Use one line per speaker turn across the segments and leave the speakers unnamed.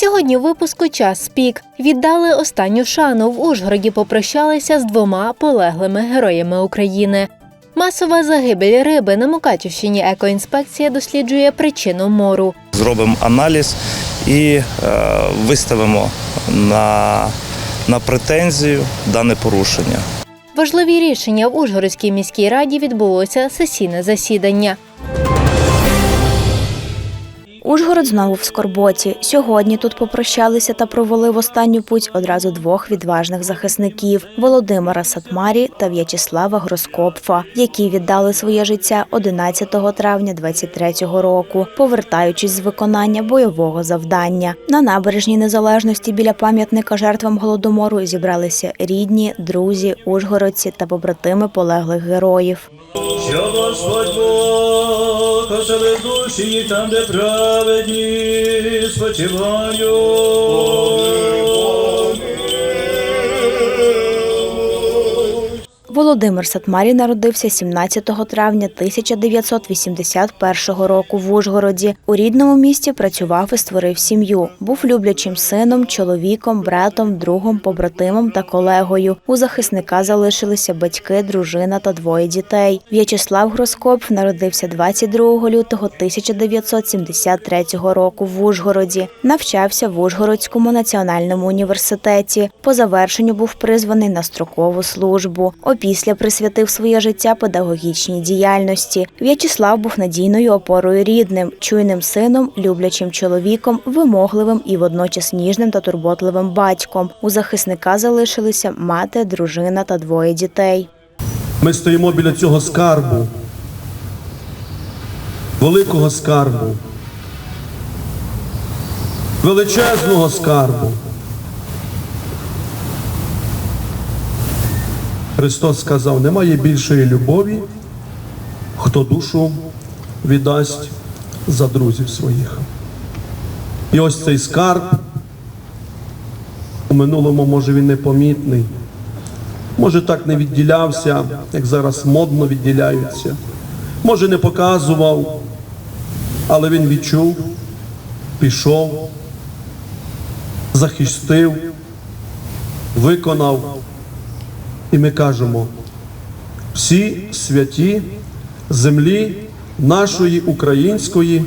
Сьогодні у випуску час пік віддали останню шану в Ужгороді. Попрощалися з двома полеглими героями України. Масова загибель риби на Мукачівщині екоінспекція досліджує причину мору.
зробимо аналіз і е, виставимо на, на претензію дане порушення.
Важливі рішення в Ужгородській міській раді відбулося сесійне засідання.
Ужгород знову в скорботі. Сьогодні тут попрощалися та провели в останню путь одразу двох відважних захисників Володимира Сатмарі та В'ячеслава Гроскопфа, які віддали своє життя 11 травня 23-го року, повертаючись з виконання бойового завдання. На набережній незалежності біля пам'ятника жертвам голодомору зібралися рідні, друзі, ужгородці та побратими полеглих героїв.
Що Господь Бог оселив душі там, де праведні спочивають.
Володимир Сатмарій народився 17 травня 1981 року в Ужгороді. У рідному місті працював і створив сім'ю. Був люблячим сином, чоловіком, братом, другом, побратимом та колегою. У захисника залишилися батьки, дружина та двоє дітей. В'ячеслав Гроскоп народився 22 лютого 1973 року в Ужгороді. Навчався в Ужгородському національному університеті. По завершенню був призваний на строкову службу. Опісля присвятив своє життя педагогічній діяльності. В'ячеслав був надійною опорою рідним, чуйним сином, люблячим чоловіком, вимогливим і водночас ніжним та турботливим батьком. У захисника залишилися мати, дружина та двоє дітей.
Ми стоїмо біля цього скарбу, великого скарбу, величезного скарбу. Христос сказав, немає більшої любові, хто душу віддасть за друзів своїх. І ось цей скарб у минулому, може, він непомітний. Може, так не відділявся, як зараз модно відділяються. Може, не показував, але він відчув, пішов, захистив, виконав. І ми кажемо, всі святі землі нашої української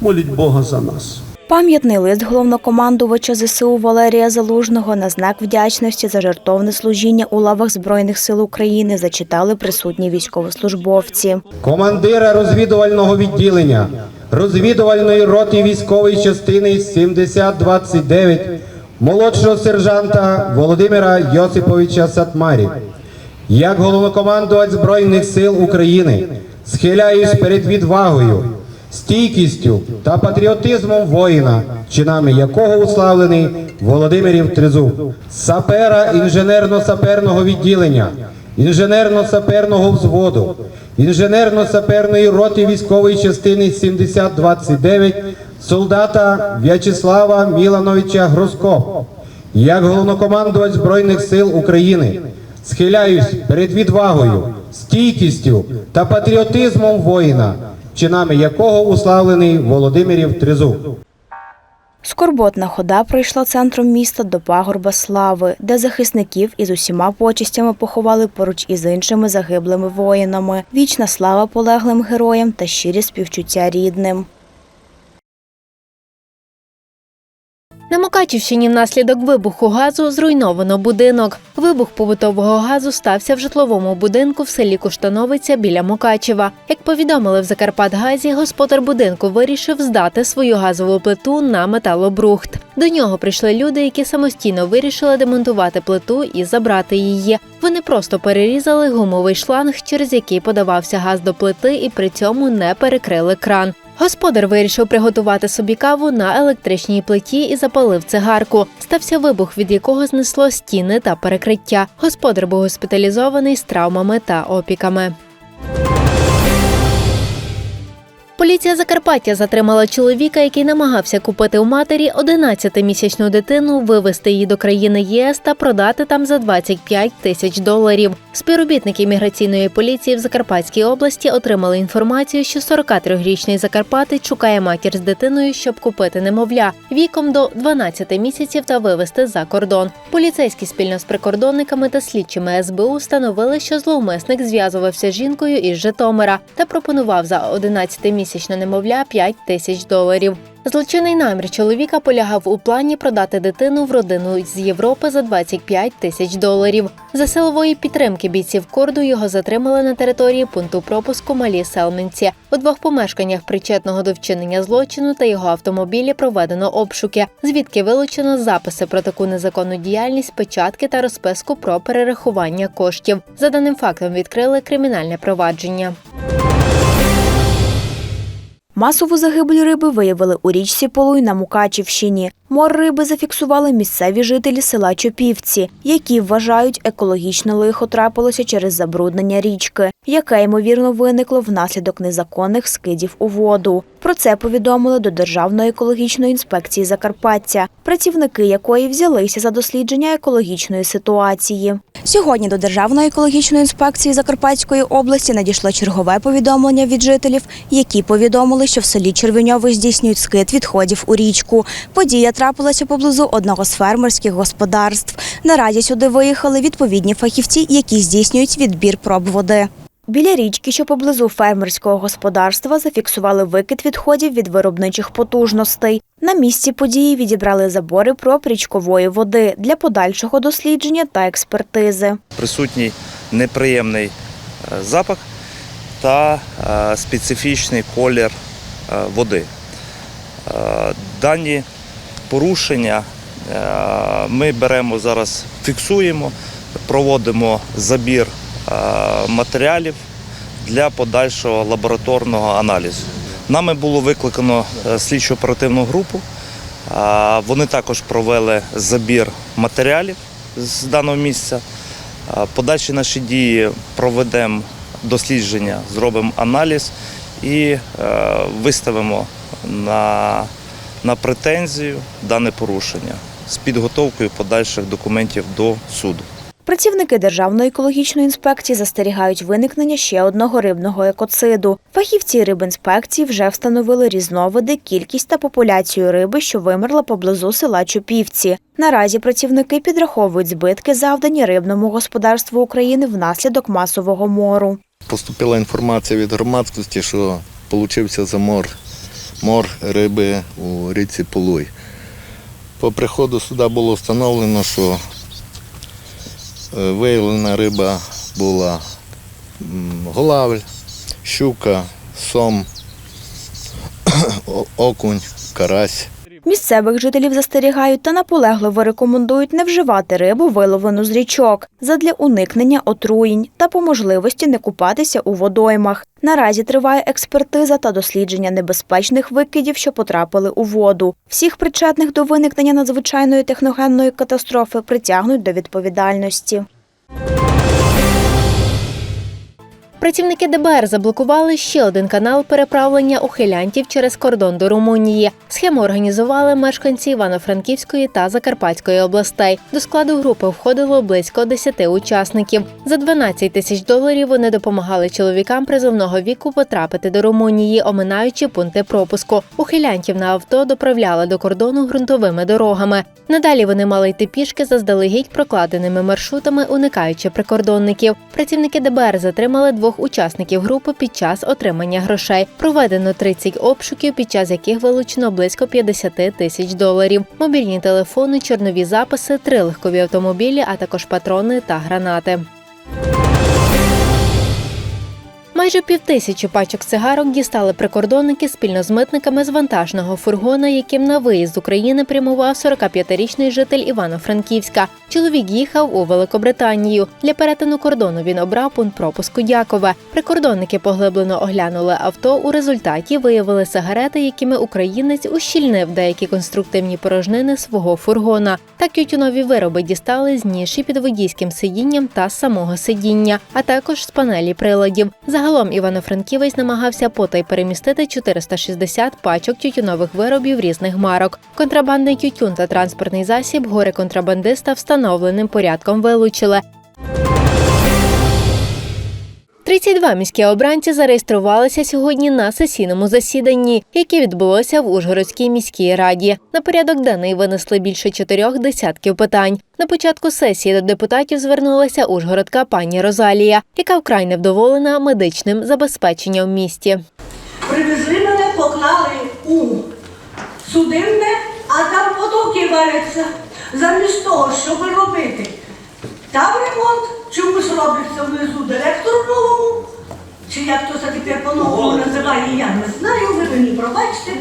моліть Бога за нас.
Пам'ятний лист головнокомандувача ЗСУ Валерія Залужного на знак вдячності за жертовне служіння у лавах Збройних сил України зачитали присутні військовослужбовці.
командира розвідувального відділення розвідувальної роти військової частини 7029 молодшого сержанта Володимира Йосиповича Сатмарі. Як головнокомандувач Збройних сил України схиляюсь перед відвагою, стійкістю та патріотизмом воїна, чинами якого уславлений Володимирів Тризуб, сапера інженерно-саперного відділення, інженерно-саперного взводу, інженерно-саперної роти військової частини 7029 солдата В'ячеслава Мілановича Гроско. Як головнокомандувач Збройних сил України схиляюсь перед відвагою, стійкістю та патріотизмом воїна, чинами якого уславлений Володимирів Тризуб.
Скорботна хода пройшла центром міста до пагорба слави, де захисників із усіма почестями поховали поруч із іншими загиблими воїнами. Вічна слава полеглим героям та щирі співчуття рідним.
На Мукачівщині внаслідок вибуху газу зруйновано будинок. Вибух побутового газу стався в житловому будинку в селі Куштановиця біля Мукачева. Як повідомили в Закарпатгазі, господар будинку вирішив здати свою газову плиту на металобрухт. До нього прийшли люди, які самостійно вирішили демонтувати плиту і забрати її. Вони просто перерізали гумовий шланг, через який подавався газ до плити, і при цьому не перекрили кран. Господар вирішив приготувати собі каву на електричній плиті і запалив цигарку. Стався вибух, від якого знесло стіни та перекриття. Господар був госпіталізований з травмами та опіками. Поліція Закарпаття затримала чоловіка, який намагався купити у матері 11-місячну дитину, вивезти її до країни ЄС та продати там за 25 тисяч доларів. Співробітники міграційної поліції в Закарпатській області отримали інформацію, що 43-річний Закарпатець шукає матір з дитиною, щоб купити немовля віком до 12 місяців та вивезти за кордон. Поліцейські спільно з прикордонниками та слідчими СБУ встановили, що зловмисник зв'язувався з жінкою із Житомира та пропонував за 11-місячне немовля 5 тисяч доларів. Злочинний намір чоловіка полягав у плані продати дитину в родину з Європи за 25 тисяч доларів. За силової підтримки бійців корду його затримали на території пункту пропуску Малі Селменці. У двох помешканнях причетного до вчинення злочину та його автомобілі проведено обшуки, звідки вилучено записи про таку незаконну діяльність, печатки та розписку про перерахування коштів. За даним фактом відкрили кримінальне провадження.
Масову загибель риби виявили у річці Полуй на Мукачівщині. Мор риби зафіксували місцеві жителі села Чопівці, які вважають, екологічне лихо трапилося через забруднення річки, яке ймовірно виникло внаслідок незаконних скидів у воду. Про це повідомили до Державної екологічної інспекції Закарпаття, працівники якої взялися за дослідження екологічної ситуації. Сьогодні до Державної екологічної інспекції Закарпатської області надійшло чергове повідомлення від жителів, які повідомили, що в селі Червеньове здійснюють скид відходів у річку. Подія трапилася поблизу одного з фермерських господарств. Наразі сюди виїхали відповідні фахівці, які здійснюють відбір проб води. Біля річки, що поблизу фермерського господарства, зафіксували викид відходів від виробничих потужностей. На місці події відібрали забори проб річкової води для подальшого дослідження та експертизи.
Присутній неприємний е, запах та е, специфічний колір е, води. Дані порушення е, ми беремо зараз, фіксуємо, проводимо забір е, матеріалів для подальшого лабораторного аналізу. Нами було викликано е, слідчо оперативну групу. Вони також провели забір матеріалів з даного місця. Подальші наші дії проведемо дослідження, зробимо аналіз і виставимо на, на претензію дане порушення з підготовкою подальших документів до суду.
Працівники Державної екологічної інспекції застерігають виникнення ще одного рибного екоциду. Фахівці рибінспекції вже встановили різновиди, кількість та популяцію риби, що вимерла поблизу села Чупівці. Наразі працівники підраховують збитки, завдані рибному господарству України внаслідок масового мору.
Поступила інформація від громадськості, що получився замор мор риби у річці Полуй. По приходу сюди було встановлено, що е, виявлена риба була голавль, щука, сом, окунь, карась.
Місцевих жителів застерігають та наполегливо рекомендують не вживати рибу, виловлену з річок, задля уникнення отруєнь та по можливості не купатися у водоймах. Наразі триває експертиза та дослідження небезпечних викидів, що потрапили у воду. Всіх причетних до виникнення надзвичайної техногенної катастрофи притягнуть до відповідальності.
Працівники ДБР заблокували ще один канал переправлення ухилянтів через кордон до Румунії. Схему організували мешканці Івано-Франківської та Закарпатської областей. До складу групи входило близько 10 учасників. За 12 тисяч доларів вони допомагали чоловікам призовного віку потрапити до Румунії, оминаючи пункти пропуску. Ухилянтів на авто доправляли до кордону ґрунтовими дорогами. Надалі вони мали йти пішки заздалегідь прокладеними маршрутами, уникаючи прикордонників. Працівники ДБР затримали двох учасників групи під час отримання грошей. Проведено 30 обшуків, під час яких вилучено близько 50 тисяч доларів. Мобільні телефони, чорнові записи, три легкові автомобілі, а також патрони та гранати. Майже півтисячі пачок цигарок дістали прикордонники спільно з митниками з вантажного фургона, яким на виїзд з України прямував 45-річний житель Івано-Франківська. Чоловік їхав у Великобританію. Для перетину кордону він обрав пункт пропуску Дякове. Прикордонники поглиблено оглянули авто. У результаті виявили сигарети, якими українець ущільнив деякі конструктивні порожнини свого фургона. Так тютюнові вироби дістали з ніші під водійським сидінням та з самого сидіння, а також з панелі приладів. Загалом Загалом Івано-Франківець намагався потай перемістити 460 пачок тютюнових виробів різних марок. Контрабандний тютюн та транспортний засіб горе контрабандиста встановленим порядком вилучили. 32 міські обранці зареєструвалися сьогодні на сесійному засіданні, яке відбулося в Ужгородській міській раді. На порядок денний винесли більше чотирьох десятків питань. На початку сесії до депутатів звернулася ужгородка пані Розалія, яка вкрай невдоволена медичним забезпеченням в місті.
Привезли мене, поклали у судинне, а там потоки валяться. Замість того, щоб робити там ремонт, чомусь робиться внизу як то це тепер по-новому називає, я не знаю, ви мені пробачте.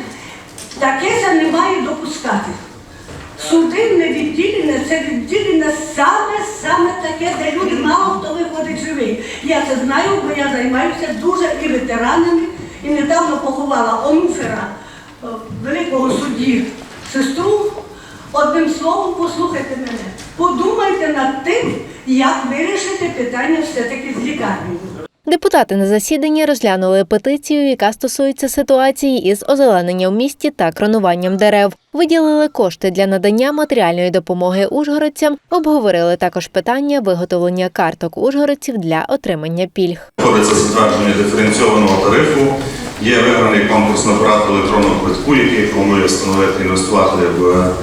Таке це не має допускати. Судинне відділення це відділення саме саме таке, де люди мало хто виходить живий. Я це знаю, бо я займаюся дуже і ветеранами, і недавно поховала онуфера е, великого судді сестру. Одним словом, послухайте мене, подумайте над тим, як вирішити питання все-таки з лікарнею.
Депутати на засіданні розглянули петицію, яка стосується ситуації із озелененням в місті та кронуванням дерев. Виділили кошти для надання матеріальної допомоги ужгородцям. Обговорили також питання виготовлення карток ужгородців для отримання пільг.
Проводиться затвердження диференційованого тарифу. Є виграний конкурс на оператор електронного квитку, який планує встановити інвестувати в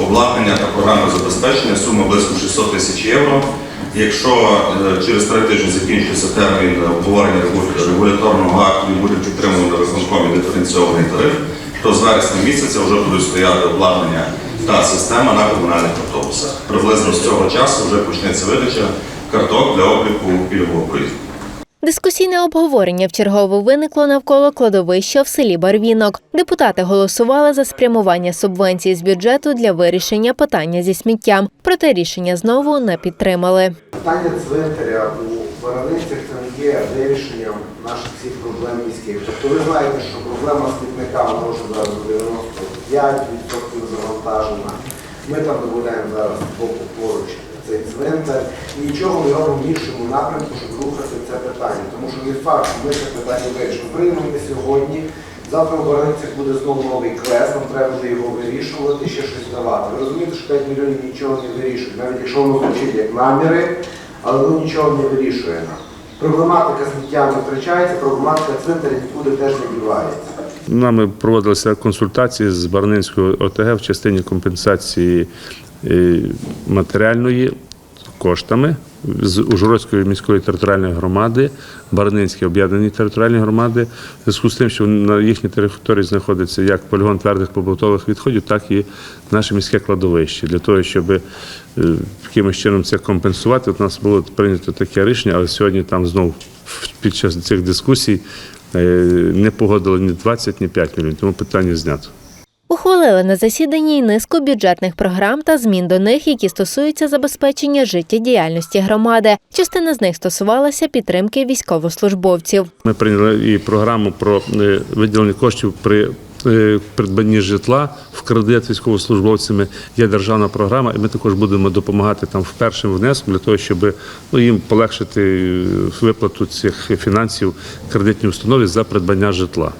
обладнання та програмне забезпечення. Сума близько 600 тисяч євро. Якщо е, через три тижні закінчиться термін обговорення регуляторного акту і буде підтримано виконкомі диференційований тариф, то з вересня місяця вже будуть стояти обладнання та система на комунальних автобусах. Приблизно з цього часу вже почнеться видача карток для обліку пільгового проїзду.
Дискусійне обговорення вчергово виникло навколо кладовища в селі Барвінок. Депутати голосували за спрямування субвенцій з бюджету для вирішення питання зі сміттям. Проте рішення знову не підтримали.
Питання цвинтаря у Бараницях це є вирішенням наших всіх проблем міських. Тобто ви знаєте, що проблема смітника може зараз до 95% завантажена. Ми там додаємо зараз поруч І нічого не робимо в іншому напрямку, щоб рухати це питання. Тому що не факт, що ми це питання вирішимо. Приймемо сьогодні. Завтра в Бараницях буде знову новий квест, нам треба буде його вирішувати, ще щось давати. Ви розумієте, що 5 мільйонів нічого не вирішує, навіть якщо воно звучить як наміри, але воно нічого не вирішує нам. Проблематика сміття не втрачається, проблематика цвинтаря нікуди теж не дівається.
Нами проводилися консультації з Барнинською ОТГ в частині компенсації е, матеріальної коштами з Ужгородської міської територіальної громади, Барнинської об'єднаної територіальної громади, в зв'язку з тим, що на їхній території знаходиться як полігон твердих побутових відходів, так і наше міське кладовище. Для того, щоб е, якимось чином це компенсувати, от у нас було прийнято таке рішення, але сьогодні там знову під час цих дискусій е, не погодили ні 20, ні 5 мільйонів, тому питання знято.
Ухвалили на засіданні низку бюджетних програм та змін до них, які стосуються забезпечення життєдіяльності громади. Частина з них стосувалася підтримки військовослужбовців.
Ми прийняли і програму про е, виділення коштів при е, придбанні житла в кредит військовослужбовцями. Є державна програма, і ми також будемо допомагати там в першим внеску для того, щоб ну, їм полегшити е, виплату цих фінансів кредитній установі за придбання житла.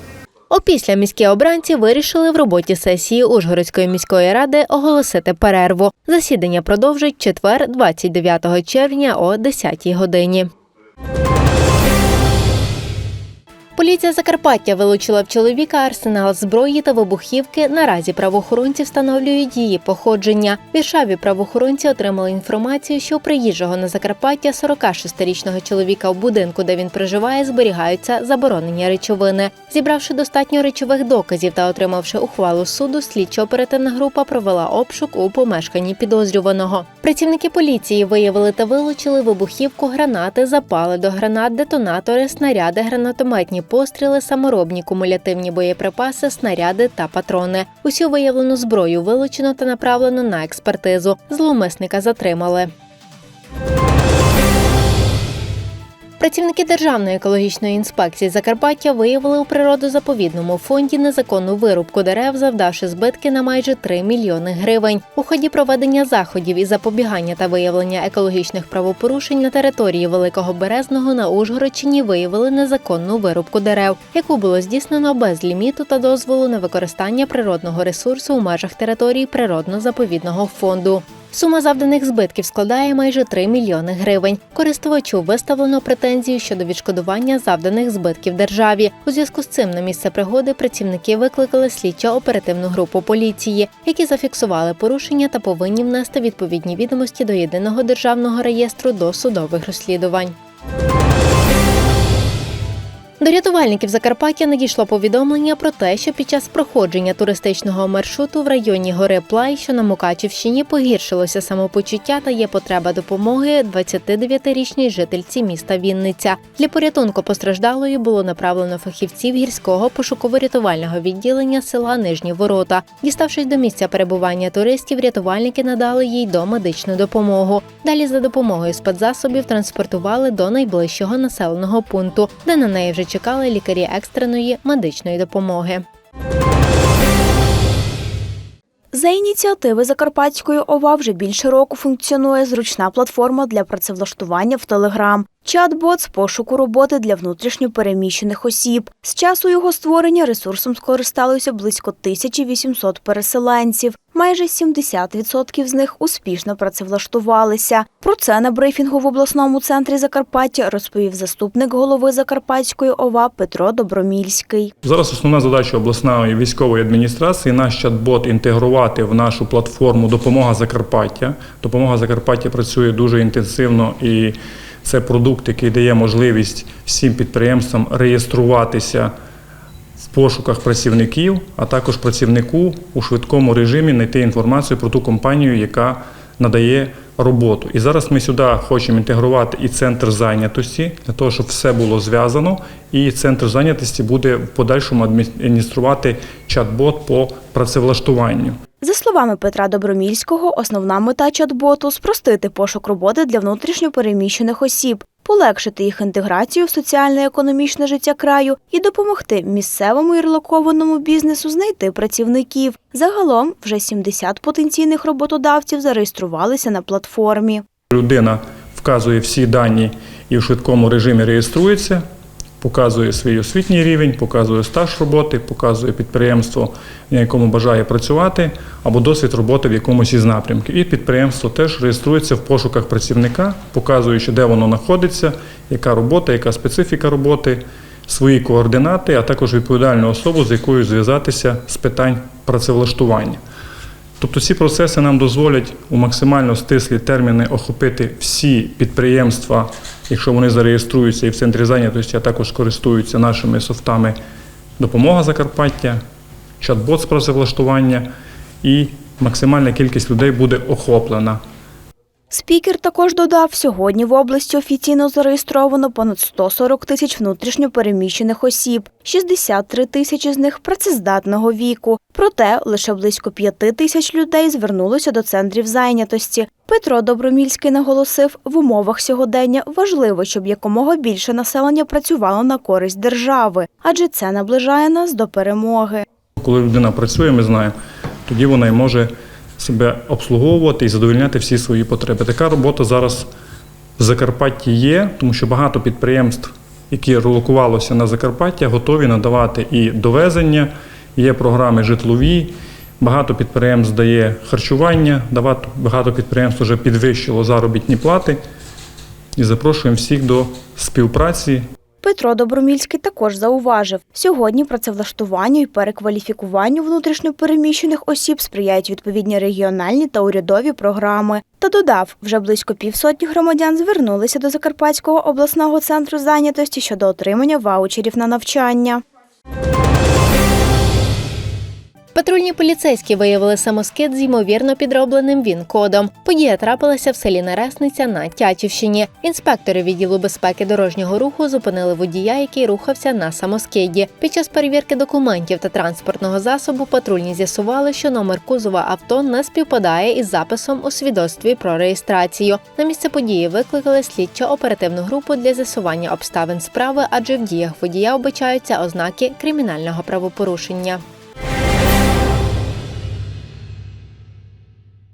Опісля міські обранці вирішили в роботі сесії Ужгородської міської ради оголосити перерву. Засідання продовжить четвер, 29 червня о 10 годині. Поліція Закарпаття вилучила в чоловіка арсенал зброї та вибухівки. Наразі правоохоронці встановлюють її походження. В Віршаві правоохоронці отримали інформацію, що у приїжджого на Закарпаття 46-річного чоловіка в будинку, де він проживає, зберігаються заборонені речовини. Зібравши достатньо речових доказів та отримавши ухвалу суду, слідчо-оперативна група провела обшук у помешканні підозрюваного. Працівники поліції виявили та вилучили вибухівку, гранати, запали до гранат, детонатори, снаряди, гранатометні постріли, саморобні кумулятивні боєприпаси, снаряди та патрони. Усю виявлену зброю вилучено та направлено на експертизу. Зловмисника затримали. Працівники Державної екологічної інспекції Закарпаття виявили у природозаповідному фонді незаконну вирубку дерев, завдавши збитки на майже 3 мільйони гривень. У ході проведення заходів із запобігання та виявлення екологічних правопорушень на території Великого Березного на Ужгородщині виявили незаконну вирубку дерев, яку було здійснено без ліміту та дозволу на використання природного ресурсу у межах території природно-заповідного фонду. Сума завданих збитків складає майже 3 мільйони гривень. Користувачу виставлено претензію щодо відшкодування завданих збитків державі. У зв'язку з цим на місце пригоди працівники викликали слідчо-оперативну групу поліції, які зафіксували порушення та повинні внести відповідні відомості до єдиного державного реєстру досудових розслідувань. До рятувальників Закарпаття надійшло повідомлення про те, що під час проходження туристичного маршруту в районі гори Плай, що на Мукачівщині, погіршилося самопочуття та є потреба допомоги 29-річній жительці міста Вінниця. Для порятунку постраждалої було направлено фахівців гірського пошуково-рятувального відділення села Нижні Ворота. Діставшись до місця перебування туристів, рятувальники надали їй домедичну допомогу. Далі за допомогою спецзасобів транспортували до найближчого населеного пункту, де на неї вже чекали лікарі екстреної медичної допомоги.
За ініціативи Закарпатської ОВА вже більше року функціонує зручна платформа для працевлаштування в Телеграм. Чат-бот з пошуку роботи для внутрішньопереміщених осіб. З часу його створення ресурсом скористалося близько 1800 переселенців. Майже 70% з них успішно працевлаштувалися. Про це на брифінгу в обласному центрі Закарпаття розповів заступник голови Закарпатської ОВА Петро Добромільський.
Зараз основна задача обласної військової адміністрації наш чат-бот інтегрувати в нашу платформу Допомога Закарпаття. Допомога Закарпаття працює дуже інтенсивно і це продукт, який дає можливість всім підприємствам реєструватися в пошуках працівників, а також працівнику у швидкому режимі знайти інформацію про ту компанію, яка надає роботу. І зараз ми сюди хочемо інтегрувати і центр зайнятості для того, щоб все було зв'язано. І центр зайнятості буде в подальшому адмініструвати чат-бот по працевлаштуванню.
За словами Петра Добромільського, основна мета чат-боту – спростити пошук роботи для внутрішньопереміщених осіб, полегшити їх інтеграцію в соціально-економічне життя краю і допомогти місцевому і релокованому бізнесу знайти працівників. Загалом вже 70 потенційних роботодавців зареєструвалися на платформі.
Людина вказує всі дані і в швидкому режимі реєструється, показує свій освітній рівень, показує стаж роботи, показує підприємство, на якому бажає працювати, або досвід роботи в якомусь із напрямків. І підприємство теж реєструється в пошуках працівника, показуючи, де воно знаходиться, яка робота, яка специфіка роботи, свої координати, а також відповідальну особу, з якою зв'язатися з питань працевлаштування. Тобто ці процеси нам дозволять у максимально стислі терміни охопити всі підприємства, якщо вони зареєструються і в центрі зайнятості, а також користуються нашими софтами Допомога Закарпаття, чат-бот з працевлаштування і максимальна кількість людей буде охоплена.
Спікер також додав, сьогодні в області офіційно зареєстровано понад 140 тисяч внутрішньопереміщених осіб, 63 тисячі з них працездатного віку. Проте лише близько 5 тисяч людей звернулося до центрів зайнятості. Петро Добромільський наголосив, в умовах сьогодення важливо, щоб якомога більше населення працювало на користь держави, адже це наближає нас до перемоги.
Коли людина працює, ми знаємо, тоді вона й може себе обслуговувати і задовольняти всі свої потреби. Така робота зараз в Закарпатті є, тому що багато підприємств, які релокувалися на Закарпаття, готові надавати і довезення, є програми житлові. Багато підприємств дає харчування, багато підприємств вже підвищило заробітні плати. І запрошуємо всіх до співпраці
Петро Добромільський також зауважив, сьогодні працевлаштуванню і перекваліфікуванню внутрішньопереміщених осіб сприяють відповідні регіональні та урядові програми. Та додав, вже близько півсотні громадян звернулися до Закарпатського обласного центру зайнятості щодо отримання ваучерів на навчання.
Патрульні поліцейські виявили самоскид з ймовірно підробленим ВІН-кодом. Подія трапилася в селі Нересниця на Тячівщині. Інспектори відділу безпеки дорожнього руху зупинили водія, який рухався на самоскиді. Під час перевірки документів та транспортного засобу патрульні з'ясували, що номер кузова авто не співпадає із записом у свідоцтві про реєстрацію. На місце події викликали слідчо-оперативну групу для з'ясування обставин справи, адже в діях водія обичаються ознаки кримінального правопорушення.